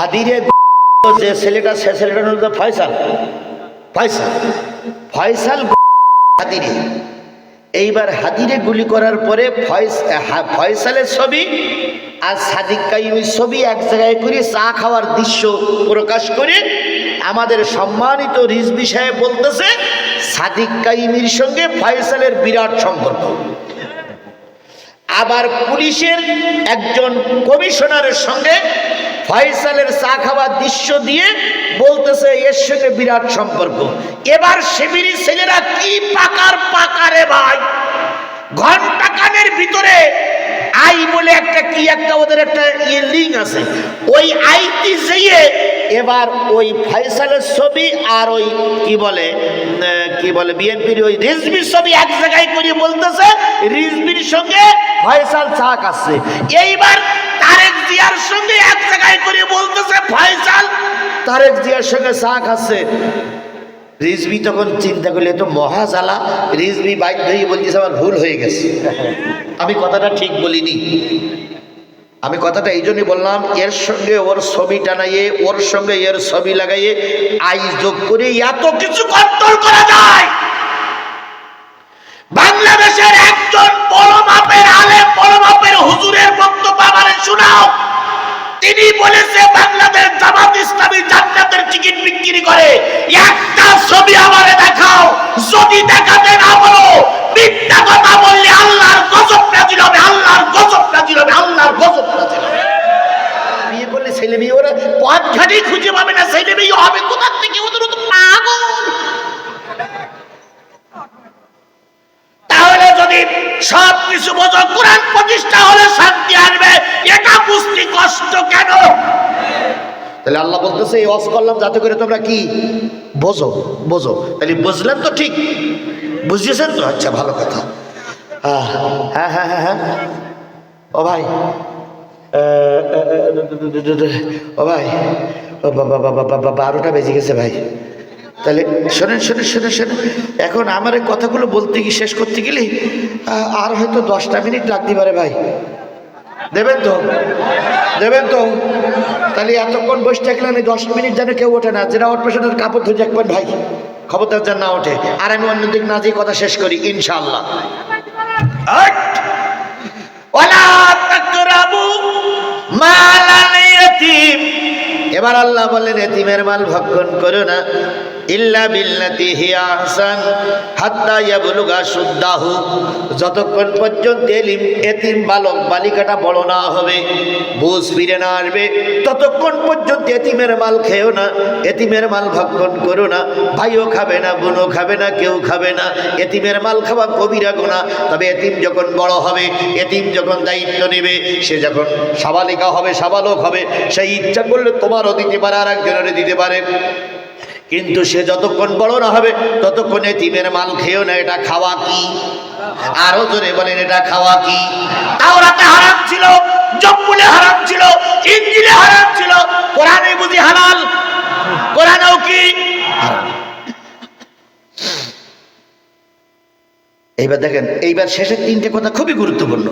হাদিরে যে ছেলেটা, সে ছেলেটার হলো ফয়সাল। ফয়সাল। ফয়সাল হাদিরে। এইবার হাদিরে গুলি করার পরে ফয়স- ফয়সালের ছবি আর সাদিক কাইমির ছবি এক জায়গায় করে চা খাওয়ার দৃশ্য প্রকাশ করে আমাদের সম্মানিত রিজবি সাহেব বলতেছে, সাদিক কাইমির সঙ্গে ফয়সালের বিরাট সম্পর্ক। আবার পুলিশের একজন কমিশনারের সঙ্গে ফয়সালের চা খাওয়ার দৃশ্য দিয়ে বলতেছে, এর সঙ্গে বিরাট সম্পর্ক। এবার শিবিরি ছেলেরা কি পাকার পাকারে ভাই? ঘণ্টা কানের ভিতরে আই বলে একটা কি, একটা ওদের একটা ইয়ে লিঙ্ক আছে। ওই আইটি যেয়ে এবার ওই ফয়সালের ছবি আর ওই কি বলে কি বলে বিএনপির ওই রিজবির ছবি এক জায়গায় করে বলতেছে রিজবির সঙ্গে ফয়সাল চা খাচ্ছে। এইবার জিয়ার সঙ্গে এক জায়গায় করে বলতেছে, ফয়সাল! তারেক জিয়ার সঙ্গে রিজবি তখন চিন্তা করলে তো রিজবি হয়ে বলতেছে, আমার ভুল হয়ে গেছে। আমি কথাটা ঠিক বলিনি। আমি কথাটা এই জন্যই বললাম, এর সঙ্গে ওর ছবি টানাইয়ে, ওর সঙ্গে এর ছবি লাগাইয়ে আই যোগ করে এত কিছু কন্ট্রোল করা যায়। বাংলাদেশের একজন শোনাও। তিনি বলেছে, বাংলাদেশ জামাত ইসলামী জান্নাতের টিকিট বিক্রি করে। একটা ছবি আমারে দেখাও। যদি দেখাতে না বলো, মিথ্যা কথা বললে আল্লাহর গজব নাজিল হবে, আল্লাহর গজব নাজিল হবে, আল্লাহর গজব নাজিল হবে। ওরা পথ খুঁজে পাবে না, ছেলে মেয়ে হবে কোথা থেকে? ওদের তো তাহলে যদি সব কিছু বোঝো, কোরআন প্রতিষ্ঠা হলে কষ্ট কেন? তাহলে আল্লাহ বলতেছে এই অস করলাম যাতে করে তোমরা কি বোঝো বোঝো। তাহলে বুঝলেন তো ঠিক? বুঝিয়েছেন তো? আচ্ছা ভালো কথা। আহ, হ্যাঁ হ্যাঁ হ্যাঁ হ্যাঁ। ও ভাই ও ভাই ও বাবা বাবা বাবা বারোটা বেজে গেছে ভাই। তাহলে শোনেন শোনেন শোনেন শোনেন। এখন আমার এই কথাগুলো বলতে গিয়ে শেষ করতে গেলে আর হয়তো দশটা মিনিট লাগতে পারে ভাই। দেবেন তো? দেবেন তো? তাহলে এতক্ষণ বসে থাকলেন এই দশ মিনিট যেন কেউ ওঠে না। যেটা উঠবে সেটার কাপড় ধরে রাখবেন ভাই। খবরদার যেন না ওঠে। আর আমি অন্যদিক না যেয়ে কথা শেষ করি ইনশাল্লাহ এবার আল্লাহ বলেন এতিমের মাল ভক্ষণ করো না। ইল্লা যতক্ষণ পর্যন্ত এলিম, এতিম বালক বালিকাটা না হবে না আসবে, ততক্ষণ পর্যন্ত এতিমের মাল খেও না, এতিমের মাল না, ভাইও খাবে না, বোনও খাবে না, কেউ খাবে না, এতিমের মাল খাওয়া কবিরা গোনা তবে এতিম যখন বড় হবে, এতিম যখন দায়িত্ব নেবে, সে যখন সাবালিকা হবে, সাবালক হবে, সেই ইচ্ছা করলে তোমারও দিতে পারে আর একজনের দিতে পারে। কিন্তু সে যতক্ষণ বড় না হবে, ততক্ষণ এতিমের মাল খেয়েও না, এটা খাওয়া কি? আরও জোরে বলেন, এটা খাওয়া কি? তাওরাতে হারাম ছিল, জম্মুলে হারাম ছিল, ইঞ্জিলে হারাম ছিল, কোরআনে বুঝি হালাল, কোরআনেও কি? এইবার দেখেন, এইবার শেষের তিনটে কথা খুবই গুরুত্বপূর্ণ।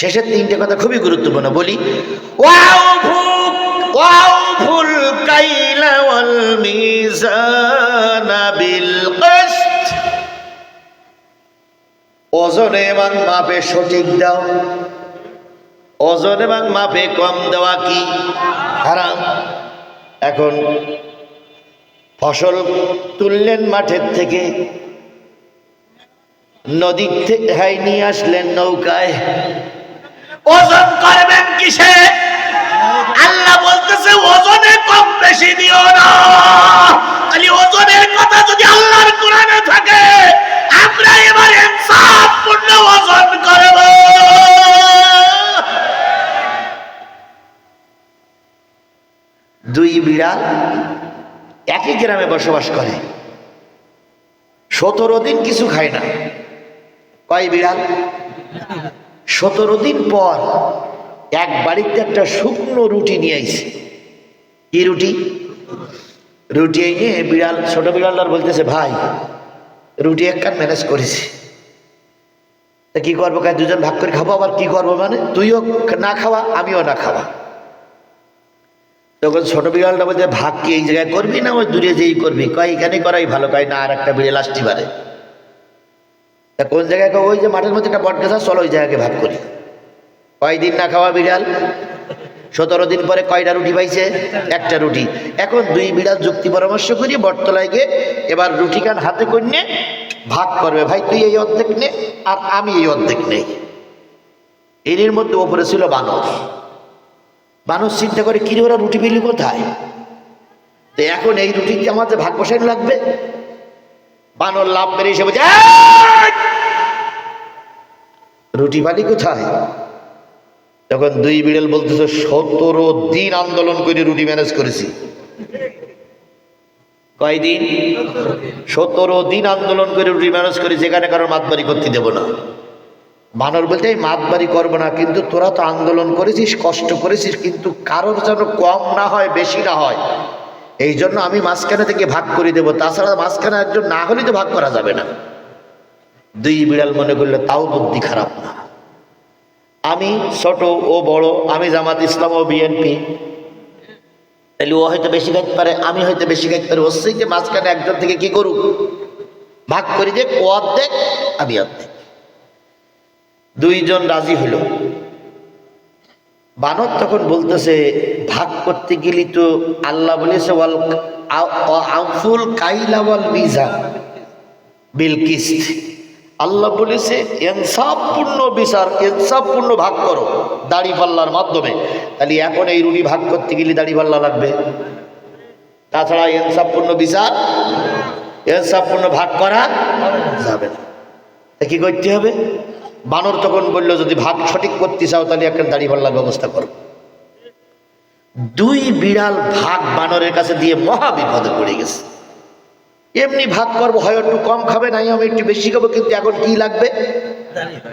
শেষের তিনটে কথা খুবই গুরুত্বপূর্ণ, বলি, ওয়াউফু ওয়াল মিজানা বিল কিসত। ওজন এবং মাপে সঠিক দাও। ওজন এবং মাপে কম দেওয়া কি? হারাম। এখন ফসল তুললেন মাঠের থেকে, নদীর থেকে নিয়ে আসলেন নৌকায়। ওজন করবেন কিসে? বলতেছে, ওজনে কম বেশি দিও না। খালি ওজনের কথা যদি আল্লাহর কোরআনে থাকে, আমরা এবার ইনসাফপূর্ণ ওজন করব। দুই বিড়াল একই গ্রামে বসবাস করে। সতেরো দিন কিছু খায় না। কয় বিড়াল? সতেরো দিন পর এক বাড়িতে একটা শুকনো রুটি নিয়ে আইছে। কি রুটি? রুটি এনে বিড়াল, ছোট বিড়ালটার বলতেছে, ভাই, রুটি এক কান ম্যানেজ করেছি। তা কি করব? কাজ দুজন ভাগ করে খাব, আবার কি করব মানে? তুইও না খাওয়া, আমিও না খাওয়া। তখন ছোট বিড়ালটা বলছে, ভাগ কি এই জায়গায় করবি না ওই দূরে যেই করবি? কয়, এখানে করাই ভালো, কয়, না, আর একটা বিড়াল আসতে পারে। তা কোন জায়গায় ওই যে মাঠের মধ্যে একটা বট চলো ওই জায়গাকে ভাগ করি। কয়দিন না খাওয়া বিড়াল সতেরো দিন পরে কয়টা রুটি পাইছে? একটা রুটি। এখন দুই বিড়াল যুক্তি পরামর্শ করি, বটতলায় গিয়ে এবার রুটি কান হাতে করে ভাগ করবে। ভাই, তুই এই অর্ধেক নে, আর আমি এই অর্ধেক নেই। এর মধ্যে ওপরে ছিল বানর। বানর চিন্তা করে, কিরে, ওরা রুটি পেলি কোথায়? তো এখন এই রুটিতে আমাদের ভাগ বসানো লাগবে? বানর লাভ মেরে এসে রুটি পালি কোথায়? তখন দুই বিড়াল বলতেছে, সতেরো দিন আন্দোলন করে রুটি ম্যানেজ করেছি। কয়দিন? সতেরো দিন আন্দোলন করে রুটি ম্যানেজ করি যেখানে কারোর মাতবাড়ি করতে দেবো না। বানর বলতে, এই মাতবাড়ি করব না, কিন্তু তোরা তো আন্দোলন করেছিস, কষ্ট করেছিস, কিন্তু কারোর যেন কম না হয়, বেশি না হয়। এই জন্য আমি মাঝখানে থেকে ভাগ করে দেবো, তাছাড়া মাঝখানে একজন না হলে তো ভাগ করা যাবে না। দুই বিড়াল মনে করলে, তাও বুদ্ধি খারাপ না। আমি ছোট ও বড়, আমি জামাত ইসলাম ও বিএনপি। তাহলে ও হয়তো বেশি খাইতে পারে, আমি হয়তো বেশি খাইতে পারি। ওর সেইতে মাঝখানে একজন থেকে কি করুক? ভাগ করি দেখ, ও অর্ধেক, আমি অর্ধেক। দুইজন রাজি হলো। বানর তখন বলতেছে, ভাগ করতে গেলি তো আল্লাহ বলেছে, ওয়াল কাইলা বিল কিস্ত। আল্লাহ বলেছে, ইনসাফপূর্ণ বিচার, ইনসাফপূর্ণ ভাগ করো দাড়ি পাল্লার মাধ্যমে। তাহলে এখন এই রুটি ভাগ করতে গেলে দাড়ি পাল্লা লাগবে। তাছাড়া ইনসাফপূর্ণ বিচার, ইনসাফপূর্ণ ভাগ করা যাবে না। তা কি করতে হবে? বানর তখন বলল, যদি ভাগ সঠিক করতে চাও, তাহলে একটা দাড়ি পাল্লার ব্যবস্থা করো। দুই বিড়াল ভাগ বানরের কাছে দিয়ে মহা বিপদে পড়ে গেছে। এমনি ভাগ করব হয় একটু কম খাবে নাই আমি একটু বেশি খাব কিন্তু এখন কি লাগবে?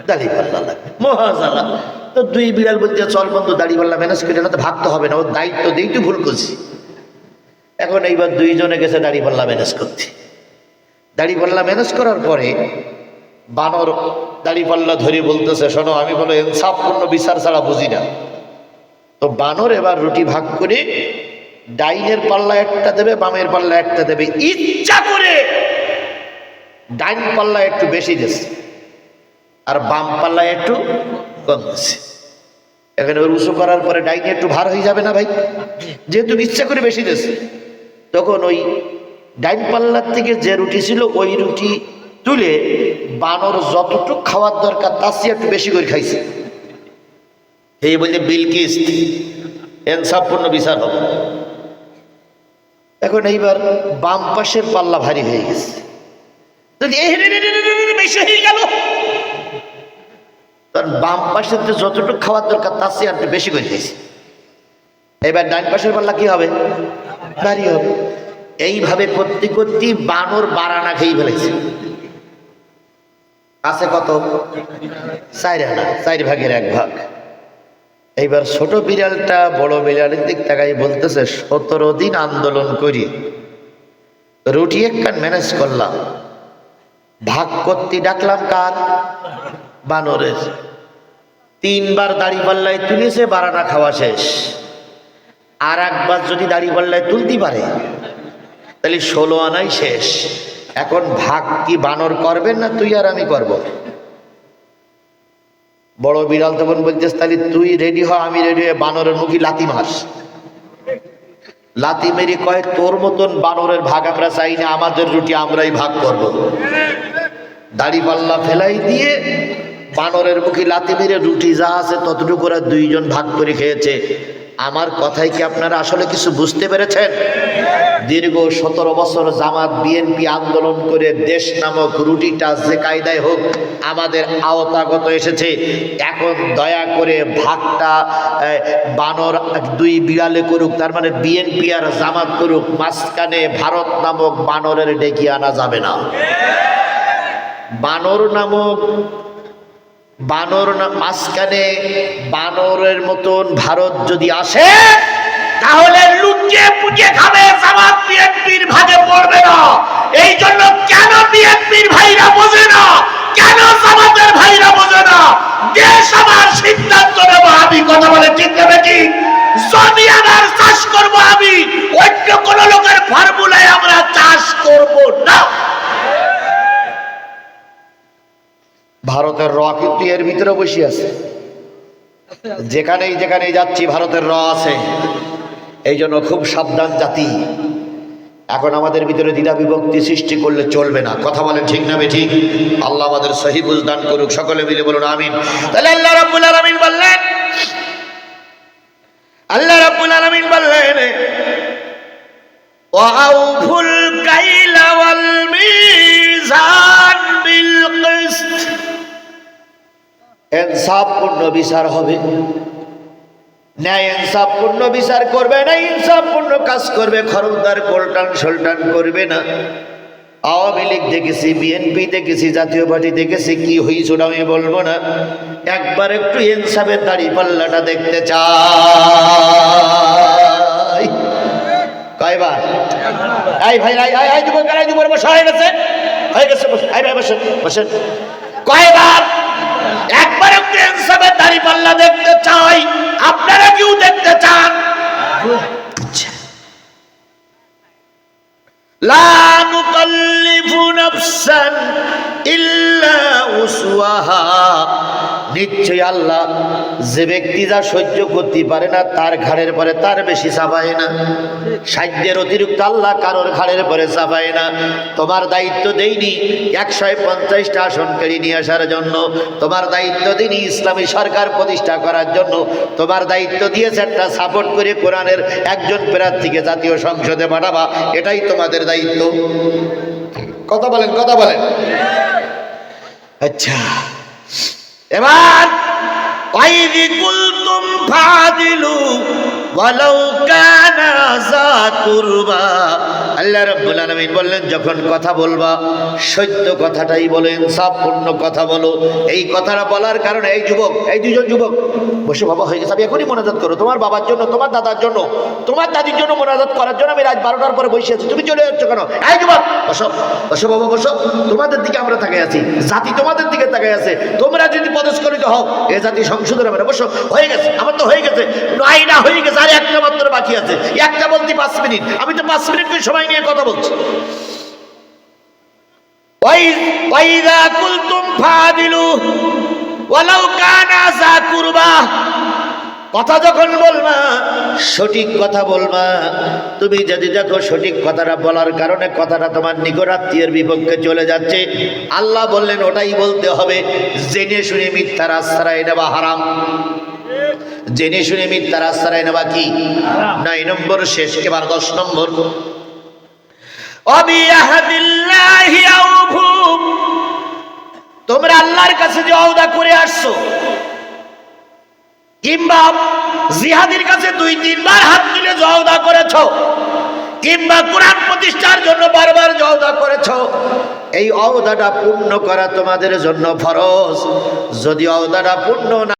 দাড়ি পাল্লা লাগবে। মহাজালা। তো দুই বিড়াল বলতে চল বন্ধু দাড়ি পাল্লা ম্যানেজ করে না তো ভাগ তো হবে না ওর দায়িত্ব দিই তো ভুল করছি। এখন এইবার দুইজনে গেছে দাড়ি পাল্লা ম্যানেজ করতে। দাড়ি পাল্লা ম্যানেজ করার পরে বানর দাড়ি পাল্লা ধরে বলতেছে শোনো আমি বলো ইনসাফপূর্ণ বিচার ছাড়া বুঝি না। তো বানর এবার রুটি ভাগ করে ডাইনের পাল্লা একটা দেবে, বামের পাল্লা একটা দেবে। ইচ্ছা করে ডাইন পাল্লা একটু বেশি দিয়েছে, আর বাম পাল্লা একটু কম দিচ্ছে এখানে ওর উঁচু করার পরে ডাইনে একটু ভার হয়ে যাবে না ভাই? যেহেতু ইচ্ছা করে বেশি দিয়েছে, তখন ওই ডাইন পাল্লার থেকে যে রুটি ছিল, ওই রুটি তুলে বানর যতটুকু খাওয়ার দরকার, তার চেয়ে একটু বেশি করে খাইছে। এই বলছে বিলকিস এনসাফপূর্ণ বিচার হবে এখন এইবার বাম পাশের পাল্লা ভারী হয়ে গেছে। যদি গেল। কারণ বাম পাশের যে যতটুকু খাওয়ার দরকার, তার চেয়ে একটু বেশি করে খাইছে এবার ডান পাশের পাল্লা কি হবে? ভারী হবে। এইভাবে করতে করতে বানর বারানা খেয়ে ফেলেছে। আছে কত? চার আনা, চার ভাগের এক ভাগ। এইবার ছোট বিড়ালটা বড় বিড়ালের দিক তাকাই বলতেছে, সতেরো দিন আন্দোলন করি। রুটি একখান ম্যানেজ করলাম। ভাগ করতে ডাকলাম কার? বানরের। তিনবার দাড়ি পাল্লায় তুলেছে, বারানা খাওয়া শেষ। আর একবার যদি দাড়ি পাল্লায় তুলতে পারে, তাহলে ষোলো আনাই শেষ। এখন ভাগ কি বানর করবেন না তুই আর আমি করব। বড় বিড়াল তখন বলছিস তাহলে তুই রেডি হ, আমি রেডি হয়ে বানরের মুখী লাতি মাস লাতি মেরি কয়ে, তোর মতন বানরের ভাগ আমরা চাই না, আমাদের রুটি আমরাই ভাগ করব। দাড়ি পাল্লা ফেলাই দিয়ে বানরের মুখে লাতি মেরে রুটি যা আছে ততটুকু ওরা দুইজন ভাগ করে খেয়েছে আমার কথায় কি আপনারা আসলে কিছু বুঝতে পেরেছেন? দীর্ঘ সতেরো বছর জামাত বিএনপি আন্দোলন করে দেশ নামক রুটিটা যে কায়দায় হোক আমাদের আওতাগত এসেছে। এখন দয়া করে ভাগটা বানর দুই বিড়ালে করুক, তার মানে বিএনপি আর জামাত করুক, মাঝখানে ভারত নামক বানরের ডেকে আনা যাবে না। বানর নামক বানর মাঝখানে বানরের মতন ভারত যদি আসে, তাহলে লুকিয়ে পুজে খাবে জামাত বিএনপির ভাগে পড়বে না। এই জন্য কেন বিএনপির ভাইরা বোঝে না? কেন জামাতের ভাইরা বোঝে না? দেশ আমার সিদ্ধান্ত নেব, আমি কথা বলে ঠিক নেবে ঠিক জমি আমার চাষ করব আমি, অন্য কোন লোকের ফর্মুলায় আমরা চাষ করব ভারতের র কিন্তু এর ভিতরে বসে আছে। যেখানেই যেখানেই যাচ্ছি, ভারতের র আছে। এই জন্য খুব সাবধান জাতি। এখন আমাদের ভিতরে দ্বিধা বিভক্তি সৃষ্টি করলে চলবে না। কথা বলেন ঠিক না ঠিক আল্লাহ আমাদের সহি বুঝদান করুক। সকলে মিলে বলুন, আমিন। তাহলে আল্লাহ রাব্বুল আলামিন বললেন, আল্লাহ রাব্বুল আলামিন বললেন, ওয়াউফুল ইনসাফপূর্ণ বিচার হবে। ন্যায় ইনসাফপূর্ণ বিচার করবে না ইনসাফপূর্ণ কাজ করবে খরচদার কোলটান সোলটান করবে না। আওয়ামী লীগ দেখেছি, বিএনপি দেখেছি, জাতীয় পার্টি দেখেছি, কি হয়েছিল আমি বলব না। একবার একটু ইনসাফের দাড়ি পাল্লাটা দেখতে চাই। কয়বার? এই ভাই, এই এই এই যুবক এই যুবক বসা, হয়ে গেছে। হয়ে গেছে এই ভাই, বসেন বসেন। কয়বার? একবার দাড়ি পাল্লা দেখতে চাই আপনারা কিউ দেখতে চান। লা নুকাল্লিফু নাফসান ইল্লা উসওয়াহা নিশ্চয় আল্লাহ যে ব্যক্তি যা সহ্য করতে পারে না, তার ঘাড়ের পরে তার বেশি চাপায় না। সাধ্যের অতিরিক্ত আল্লাহ কারোর ঘাড়ের পরে চাপায় না। তোমার দায়িত্ব দেইনি একশো পঞ্চাশটা আসন কেড়ে নিয়ে আসার জন্য। তোমার দায়িত্ব দিনই ইসলামী সরকার প্রতিষ্ঠা করার জন্য। তোমার দায়িত্ব দিয়েছে একটা সাপোর্ট করে কোরআনের একজন প্রার্থীকে জাতীয় সংসদে পাঠাবা, এটাই তোমাদের দায়িত্ব। কথা বলেন কথা বলেন। আচ্ছা। এবার ফাদিলু যখন কথা বলবা, সত্য কথাটাই কথা বলো। এই কথাটা বলার কারণে, এই যুবক, এই দুজন যুবক, বসে বাবা হয়ে গেছে। আমি এখনই মোনাজাত করো। তোমার বাবার জন্য, তোমার দাদার জন্য, তোমার দাদির জন্য মোনাজাত করার জন্য আমি রাত বারোটার পরে বসে আছি। তুমি চলে যাচ্ছ কেন? এই যুবক, বসো বসো বাবা, বসো। তোমাদের দিকে আমরা তাকাই আছি। জাতি তোমাদের দিকে তাকাই আছে। তোমরা যদি পদস্খলিত হও, এ জাতি সংশোধন হবে না। বসো, হয়ে গেছে। আমার তো হয়ে গেছে। নয়টা হয়ে গেছে। আর একটা মাত্র বাকি আছে। একটা বলতে পাঁচ মিনিট। আমি তো পাঁচ মিনিট সময় নিয়ে কথা বলছি। ওয়াইদা কুলতুম ফাদিলু, ওয়ালাউ কানা যা কুরবা। কথা যখন বলবা, সঠিক কথা বলবা। তুমি যদি দেখো সঠিক কথাটা বলার কারণে কথাটা তোমার নিকটাত্মীয়ের বিপক্ষে চলে যাচ্ছে, আল্লাহ বললেন, ওটাই বলতে হবে, জেনে শুনে মিথ্যার আশ্রয় নেওয়া হারাম। জেনে শুনে মিথ্যার আশ্রয় নেওয়া কি? নয় নম্বর শেষ, এবার দশ নম্বর। তোমরা আল্লাহর কাছে যে ওয়াদা করে আসছো, কিংবা কাছে দুই, তিনবার হাত তুলে জওদা করেছ, কিংবা কোরআন প্রতিষ্ঠার জন্য বারবার জওদা করেছ, এই অবদাটা পূর্ণ করা তোমাদের জন্য ফরজ। যদি অবদাটা পূর্ণ না